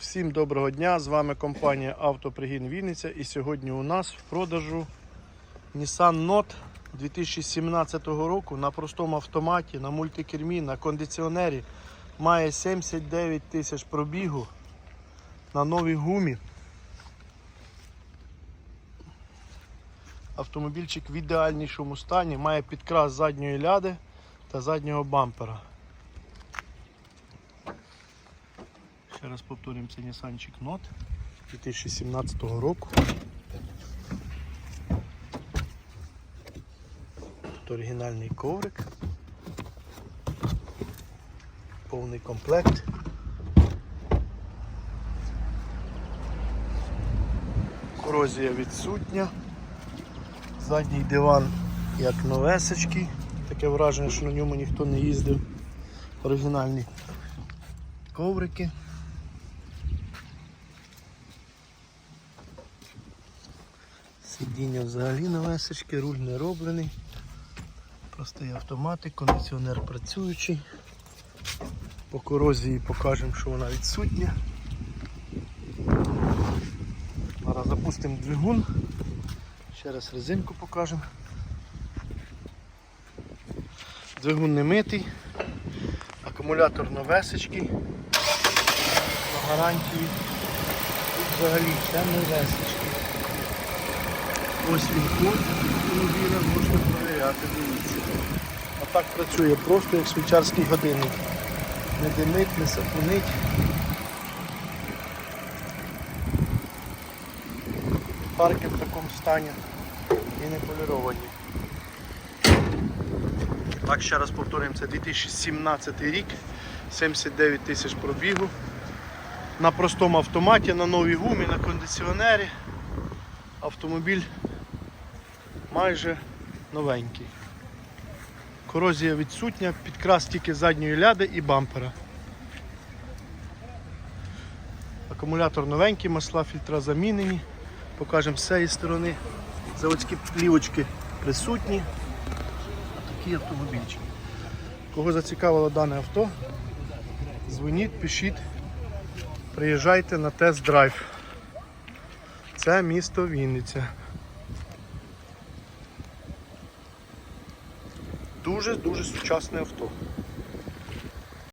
Всім доброго дня! З вами компанія Автопригін Вінниця і сьогодні у нас в продажу Nissan Note 2017 року на простому автоматі, на мультикермі, на кондиціонері. Має 79 тисяч пробігу на новій гумі. Автомобільчик в ідеальнішому стані, має підкрас задньої ляди та заднього бампера. Ще раз повторюємо, це Нісанчик Note 2017 року. Тут оригінальний коврик. Повний комплект. Корозія відсутня. Задній диван як новесечки. Таке враження, що на ньому ніхто не їздив. Оригінальні коврики. Сидіння взагалі новесечки, руль не роблений. Простий автоматик, кондиціонер працюючий. По корозії покажемо, що вона відсутня. Зараз запустимо двигун. Ще раз резинку покажемо. Двигун не митий, акумулятор новесечкий на гарантії. Тут взагалі все новесечки. Ось він код автомобіля, можна перевіряти, дивіться. А так працює просто як швейцарський годинник. Не димить, не сапунить. Парки в такому стані і не поліровані. Так, ще раз повторюємо, це 2017 рік, 79 тисяч пробігу. На простому автоматі, на новій гумі, на кондиціонері. Автомобіль майже новенький. Корозія відсутня, підкрас тільки задньої ляди і бампера. Акумулятор новенький, масла фільтра замінені. Покажемо з цієї сторони. Заводські плівочки присутні. А такий автомобільчик. Кого зацікавило дане авто, дзвоніть, пишіть, приїжджайте на тест-драйв. Це місто Вінниця. Дуже-дуже сучасне авто.